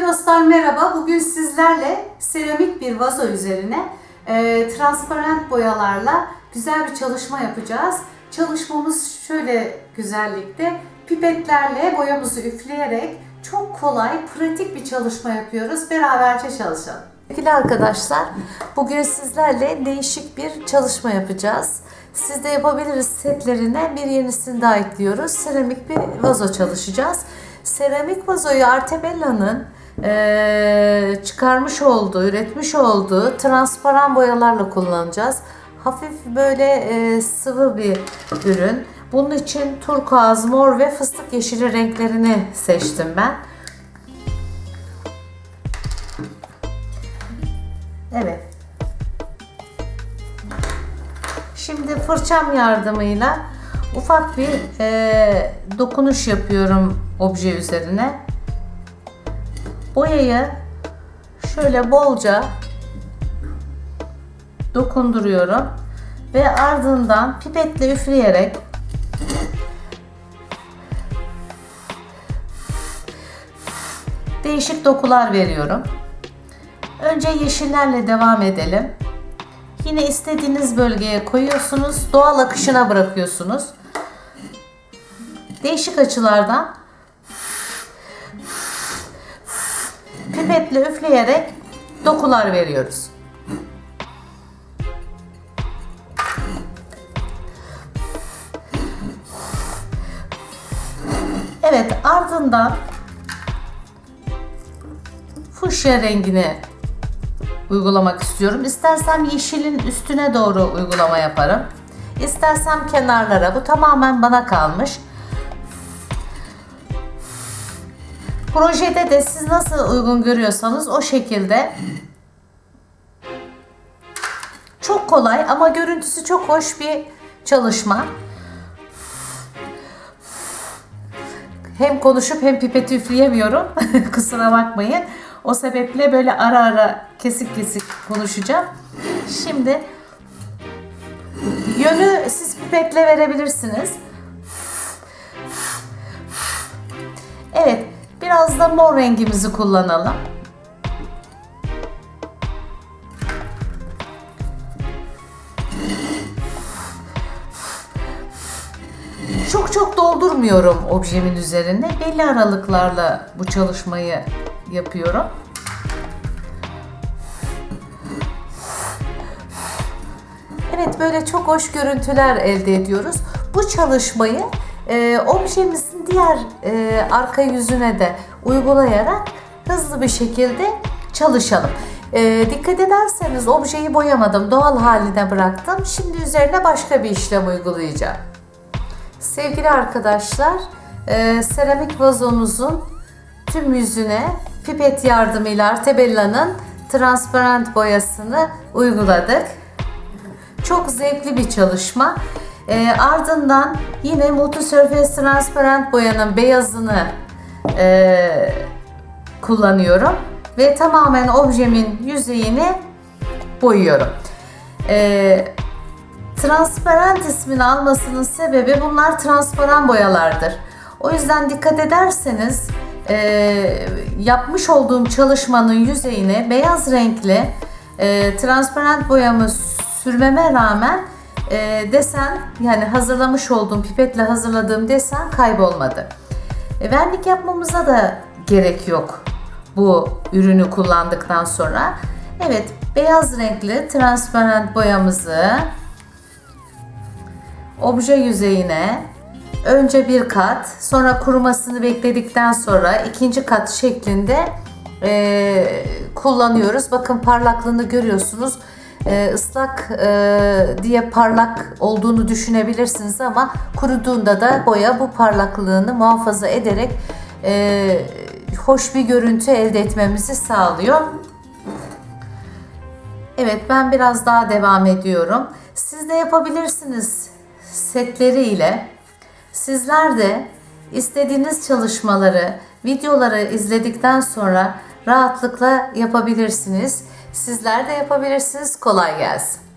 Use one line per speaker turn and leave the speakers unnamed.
dostlar merhaba. Bugün sizlerle seramik bir vazo üzerine e, transparent boyalarla güzel bir çalışma yapacağız. Çalışmamız şöyle güzellikte pipetlerle boyamızı üfleyerek çok kolay, pratik bir çalışma yapıyoruz. Beraberce çalışalım.
Sevgili arkadaşlar, bugün sizlerle değişik bir çalışma yapacağız. Siz de yapabiliriz setlerine bir yenisini daha ekliyoruz. Seramik bir vazo çalışacağız. Seramik vazoyu Artebella'nın eee, çıkarmış olduğu, üretmiş olduğu transparan boyalarla kullanacağız. Hafif böyle eee, sıvı bir ürün. Bunun için turkuaz, mor ve fıstık yeşili renklerini seçtim ben. Evet. Şimdi fırçam yardımıyla ufak bir e, dokunuş yapıyorum obje üzerine. Boyayı şöyle bolca dokunduruyorum ve ardından pipetle üfleyerek değişik dokular veriyorum. Önce yeşillerle devam edelim. Yine istediğiniz bölgeye koyuyorsunuz. Doğal akışına bırakıyorsunuz. Değişik açılardan pipetle üfleyerek dokular veriyoruz. Evet ardından fuşya rengini uygulamak istiyorum. İstersem yeşilin üstüne doğru uygulama yaparım. İstersem kenarlara. Bu tamamen bana kalmış. Projede de siz nasıl uygun görüyorsanız o şekilde çok kolay ama görüntüsü çok hoş bir çalışma. Hem konuşup hem pipeti üfleyemiyorum. Kusura bakmayın. O sebeple böyle ara ara kesik kesik konuşacağım. Şimdi yönü siz pipetle verebilirsiniz. Da mor rengimizi kullanalım. Çok çok doldurmuyorum objemin üzerine. Belli aralıklarla bu çalışmayı yapıyorum. Evet böyle çok hoş görüntüler elde ediyoruz. Bu çalışmayı e, objemizin diğer e, arka yüzüne de uygulayarak hızlı bir şekilde çalışalım. E, dikkat ederseniz objeyi boyamadım, doğal haline bıraktım. Şimdi üzerine başka bir işlem uygulayacağım. Sevgili arkadaşlar, e, seramik vazomuzun tüm yüzüne pipet yardımıyla Artebella'nın transparent boyasını uyguladık. Çok zevkli bir çalışma. E, ardından yine Multi Surface Transparent boyanın beyazını e, kullanıyorum ve tamamen objemin yüzeyini boyuyorum. E, transparent ismini almasının sebebi bunlar transparan boyalardır. O yüzden dikkat ederseniz e, yapmış olduğum çalışmanın yüzeyine beyaz renkli e, transparent boyamı sürmeme rağmen e, desen yani hazırlamış olduğum pipetle hazırladığım desen kaybolmadı. E, vernik yapmamıza da gerek yok bu ürünü kullandıktan sonra. Evet beyaz renkli transparent boyamızı obje yüzeyine önce bir kat sonra kurumasını bekledikten sonra ikinci kat şeklinde e, kullanıyoruz. Bakın parlaklığını görüyorsunuz. E, ıslak e, diye parlak olduğunu düşünebilirsiniz ama kuruduğunda da boya bu parlaklığını muhafaza ederek e, hoş bir görüntü elde etmemizi sağlıyor. Evet ben biraz daha devam ediyorum. Siz de yapabilirsiniz setleriyle. Sizler de istediğiniz çalışmaları, videoları izledikten sonra rahatlıkla yapabilirsiniz. Sizler de yapabilirsiniz. Kolay gelsin.